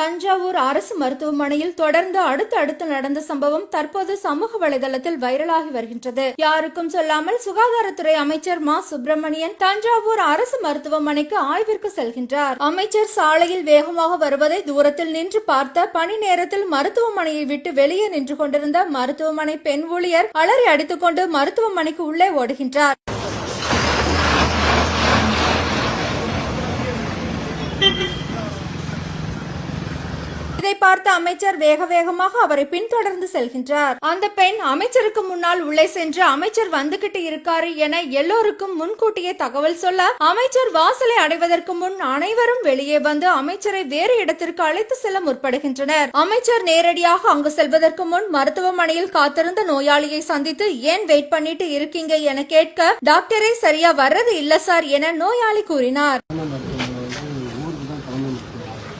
தஞ்சாவூர் அரசு மருத்துவமனையில் தொடர்ந்து அடுத்து அடுத்து நடந்த சம்பவம் தற்போது சமூக வலைதளத்தில் வைரலாகி வருகின்றது. யாருக்கும் சொல்லாமல் சுகாதாரத்துறை அமைச்சர் மா. சுப்பிரமணியன் தஞ்சாவூர் அரசு மருத்துவமனைக்கு ஆய்விற்கு செல்கின்றார். அமைச்சர் சாலையில் வேகமாக வருவதை தூரத்தில் நின்று பார்த்த பணி நேரத்தில் மருத்துவமனையை விட்டு வெளியே நின்று கொண்டிருந்த மருத்துவமனை பெண் ஊழியர் அலறி அடித்துக்கொண்டு மருத்துவமனைக்கு உள்ளே ஓடுகின்றார். இதை பார்த்த அமைச்சர் வேக வேகமாக அவரை பின்தொடர்ந்து செல்கின்றார். அந்த பெண் அமைச்சருக்கு முன்னால் உள்ளே சென்று அமைச்சர் வந்துகிட்டு இருக்காரு என எல்லோருக்கும் முன்கூட்டியே தகவல் சொல்ல அமைச்சர் வாசலை அடைவதற்கு முன் அனைவரும் வெளியே வந்து அமைச்சரை வேறு இடத்திற்கு அழைத்து செல்ல முற்படுகின்றனர். அமைச்சர் நேரடியாக அங்கு செல்வதற்கு முன் மருத்துவமனையில் காத்திருந்த நோயாளியை சந்தித்து ஏன் வெயிட் பண்ணிட்டு இருக்கீங்க? என கேட்க டாக்டரே சரியா வர்றது இல்ல சார் என நோயாளி கூறினார் யாரோ டாக்டர் இல்லை அப்படி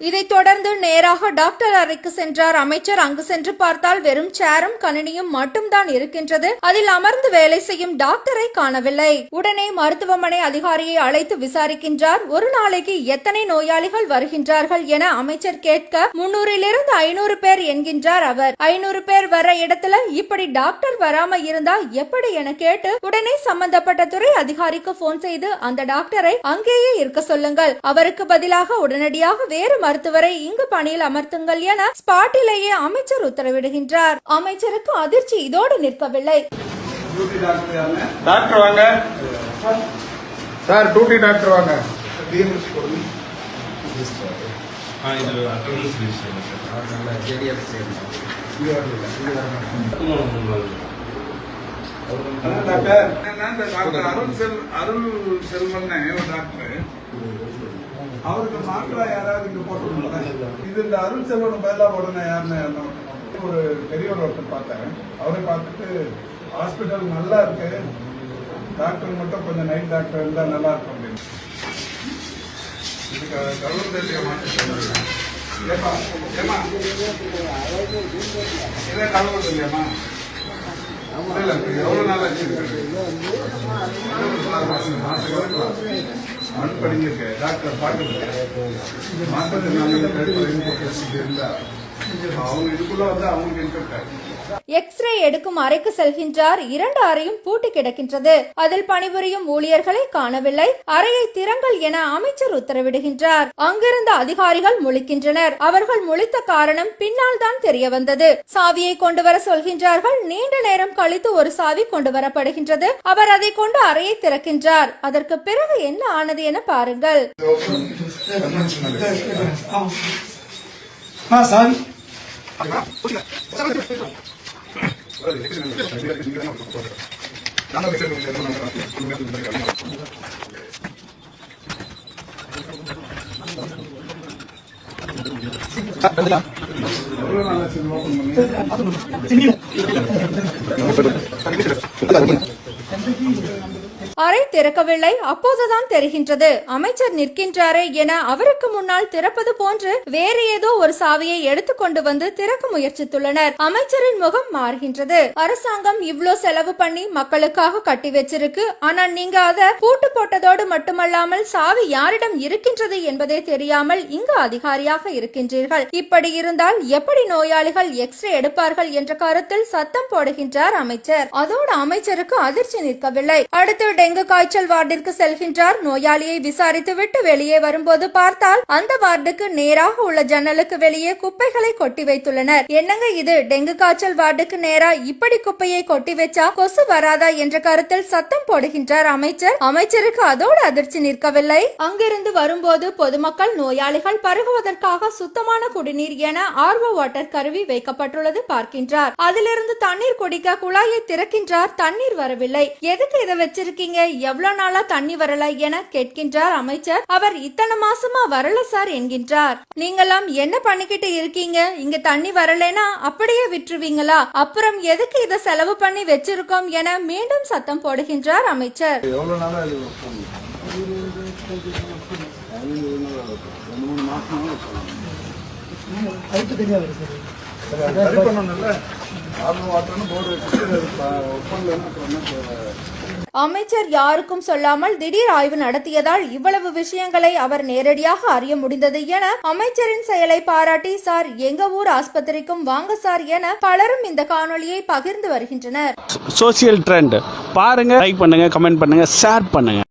இதைத் தொடர்ந்து நேராக டாக்டர் அறைக்கு சென்றார். அமைச்சர் அங்கு சென்று பார்த்தால் வெறும் சேரும் கணினியும் மட்டும்தான் இருக்கின்றது. அதில் அமர்ந்து வேலை செய்யும் டாக்டரை காணவில்லை. உடனே மருத்துவமனை அதிகாரியை அழைத்து விசாரிக்கின்றார். ஒரு நாளைக்கு எத்தனை நோயாளிகள் வருகின்றார்கள் என அமைச்சர் கேட்க முன்னூறிலிருந்து ஐநூறு பேர் என்கின்றார் அவர். ஐநூறு பேர் வர இடத்துல இப்படி டாக்டர் வராம இருந்தா எப்படி என கேட்டு உடனே சம்பந்தப்பட்ட துறை அதிகாரிக்கு போன் செய்து அந்த டாக்டரை அங்கேயே இருக்க சொல்லுங்கள். அவருக்கு பதிலாக உடனடியாக வேறு மருத்துவரை இங்கு பணியில் அமர்த்துங்கள் என ஸ்பாட்டிலேயே அமைச்சர் உத்தரவிடுகின்றார். அமைச்சருக்கு அதிர்ச்சி இதோடு நிற்கவில்லை. டாக்டர் வாங்க. சார் டியூட்டி டாக்டர் வாங்க. டிஎம்எஸ் டாக்டர் என்ன டாக்டர் அருள் செல் அருள் செல்வன் ஒரு டாக்டர் அவருக்கு மாற்றா யாராவது இங்க போட்டுருந்தோம்ல இது இந்த அருள் செல்வன் பதிலாக உடனே யாருன்னு ஒரு பெரியவர் ஒருத்தர் பார்த்தேன் அவரை பார்த்துட்டு ஹாஸ்பிட்டல் நல்லா இருக்கு. டாக்டர் மட்டும் கொஞ்சம் நைட் டாக்டர் இருந்தால் நல்லா இருக்கும் அப்படின்னு. இதுக்கு கரூர் தேசிய மாற்றம் ஏமா ஏமா இதே கலவர் இல்லையாமா எவ்வளவு நாள் மண் படிஞ்சிருக்கு டாக்டர் பார்க்கல மாற்றத்தினால இருந்தா எக்ஸ்ரே எடுக்கும் அறைக்கு செல்கின்றார். இரண்டு அறையும் பூட்டி கிடக்கின்றது. அதில் பணிபுரியும் ஊழியர்களை காணவில்லை. அறையை திறங்கள் என அமைச்சர் உத்தரவிடுகின்றார். அங்கிருந்த அதிகாரிகள் முழிக்கின்றனர். அவர்கள் முழித்த காரணம் பின்னால் தான் தெரிய வந்தது சாவியை கொண்டு வர சொல்கின்றார்கள். நீண்ட நேரம் கழித்து ஒரு சாவி கொண்டு வரப்படுகின்றது அவர் அதை கொண்டு அறையை திறக்கின்றார். அதற்கு பிறகு என்ன ஆனது என பாருங்கள். まあ3 அறை திறக்கவில்லை. அப்போதுதான் தெரிகின்றது. அமைச்சர் நிற்கின்றாரே என அவருக்கு முன்னால் திறப்பது போன்று வேறு ஏதோ ஒரு சாவியை எடுத்துக்கொண்டு வந்து திறக்க முயற்சித்துள்ளனர். அமைச்சரின் முகம் மாறுகின்றது. அரசாங்கம் இவ்ளோ செலவு பண்ணி மக்களுக்காக கட்டி வச்சிருக்கு. ஆனா நீங்க அத பூட்டு போட்டதோடு மட்டுமல்லாமல் சாவி யாரிடம் இருக்கின்றது என்பதே தெரியாமல் இங்கு அதிகாரியாக இருக்கின்றீர்கள். இப்படி இருந்தால் எப்படி நோயாளிகள் எக்ஸ்ரே எடுப்பார்கள் என்ற கருத்தில் சத்தம் போடுகின்றார் அமைச்சர். அதோடு அமைச்சருக்கு அதிர்ச்சி நிற்கவில்லை. அடுத்து டெங்கு காய்ச்சல் வார்டிற்கு செல்கின்றார். நோயாளியை விசாரித்துவிட்டு வெளியே வரும்போது பார்த்தால் அந்த வார்டுக்கு நேராக உள்ள ஜன்னலுக்கு வெளியே குப்பைகளை கொட்டி வைத்துள்ளனர். என்னங்க இது? டெங்கு காய்ச்சல் வார்டுக்கு நேரா இப்படி குப்பையை கொட்டி வச்சா கொசு வராதா என்ற கருத்தில் சத்தம் போடுகின்றார் அமைச்சர். அமைச்சருக்கு அதோடு அதிர்ச்சி நிற்கவில்லை. அங்கிருந்து வரும்போது பொதுமக்கள் நோயாளிகள் பருகுவதற்காக சுத்தமான குடிநீர் என ஆர்வோ வாட்டர் கருவி வைக்கப்பட்டுள்ளது பார்க்கின்றார். அதிலிருந்து தண்ணீர் குடிக்க குழாயை திறக்கின்றார். தண்ணீர் வரவில்லை. எதுக்கு இதை வச்சிருக்கீங்க? எவ்வளவு நாளா தண்ணி வரல என கேட்கின்றார் அமைச்சர். அவர் இத்தனை மாசமா வரல சார் என்கின்றார். நீங்கெல்லாம் என்ன பண்ணிக்கிட்டு இருக்கீங்க? இங்க தண்ணி வரலனா அப்படியே விட்டுருவீங்களா? அப்புறம் எதுக்கு இதை செலவு பண்ணி வச்சிருக்கோம் என மீண்டும் சத்தம் போடுகின்றார் அமைச்சர். சரி பண்ணணும்ல ஆர்டர் வாட்டர்னு போர்டு வச்சுட்டு அப்புறம் என்ன அமைச்சர் யாருக்கும் சொல்லாமல் திடீர் ஆய்வு நடத்தியதால் இவ்வளவு விஷயங்களை அவர் நேரடியாக அறிய முடிந்தது என அமைச்சரின் செயலை பாராட்டி சார் எங்க ஊர் ஆஸ்பத்திரிக்கும் வாங்க சார் என பலரும் இந்த காணொலியை பகிர்ந்து வருகின்றனர். Social trend. பாருங்க லைக் பண்ணுங்க கமெண்ட் பண்ணுங்க ஷேர் பண்ணுங்க.